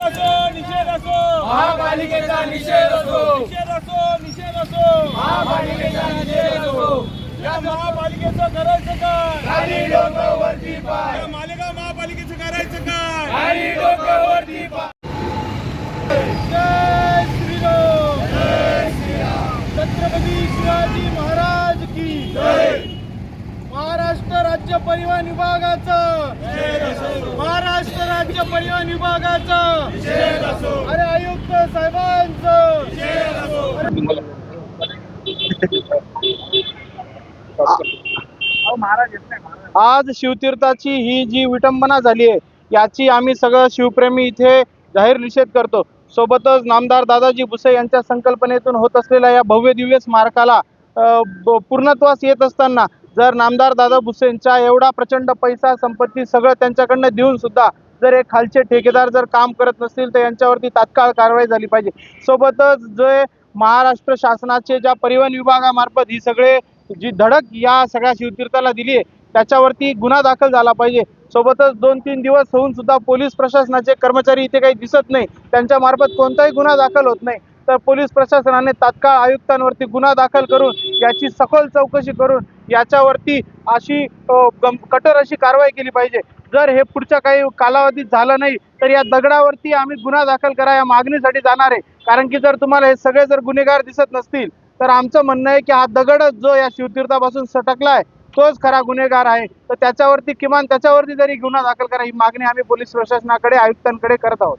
असो. निषेध असो. महापालिकेचा निषेध असो. निषेध असो निषेध असो. महापालिकेचा निषेध असो. या महापालिकेचं करायचं काय? खाली डोकं वरती पाय. या मालेगाव महापालिकेचं करायचं काय? खाली डोकं वरती पाय. जय श्रीराम. छत्रपती शिवाजी महाराज की महाराष्ट्र राज्य परिवहन विभागाचं. महाराष्ट्र राज्य परिवहन विभागाचं. आज शिवतीर्थाची ही जी विटंबना झाली आहे याची आम्ही सगळं शिवप्रेमी इथे जाहीर निषेध करतो. सोबतच नामदार दादाजी भुसे यांच्या संकल्पनेतून होत असलेल्या या भव्य दिव्य स्मारकाला पूर्णत्वास येत असताना जर नामदार दादा भुसेंचा एवढा प्रचंड पैसा संपत्ती सगळं त्यांच्याकडनं देऊन सुद्धा जर हे खालचे ठेकेदार जर काम करत नसतील तर यांच्यावरती तात्काळ कारवाई झाली पाहिजे. सोबतच जे महाराष्ट्र शासनाचे ज्या परिवहन विभागामार्फत ही सगळे जी धडक या सगळ्या शिवतीर्थाला दिली आहे त्याच्यावरती गुन्हा दाखल झाला पाहिजे. सोबतच दोन तीन दिवस होऊन सुद्धा पोलीस प्रशासनाचे कर्मचारी इथे काही दिसत नाही. त्यांच्या मार्फत कोणताही गुन्हा दाखल होत नाही. तर पोलीस प्रशासनाने तात्काळ आयुक्तांवरती गुन्हा दाखल करून याची सखोल चौकशी करून याच्यावरती अशी कठोर अशी कारवाई केली पाहिजे. जर हे पुढच्या काही कालावधीत झालं नाही तर या दगडावरती आम्ही गुन्हा दाखल करा या मागणीसाठी जाणार आहे. कारण की जर तुम्हाला हे सगळे जर गुन्हेगार दिसत नसतील तर आमचं म्हणणं आहे की हा दगडच जो या शिवतीर्थापासून सटकला आहे तोच खरा गुन्हेगार आहे. तर त्याच्यावरती किमान त्याच्यावरती जरी गुन्हा दाखल करा ही मागणी आम्ही पोलीस प्रशासनाकडे आयुक्तांकडे करत आहोत.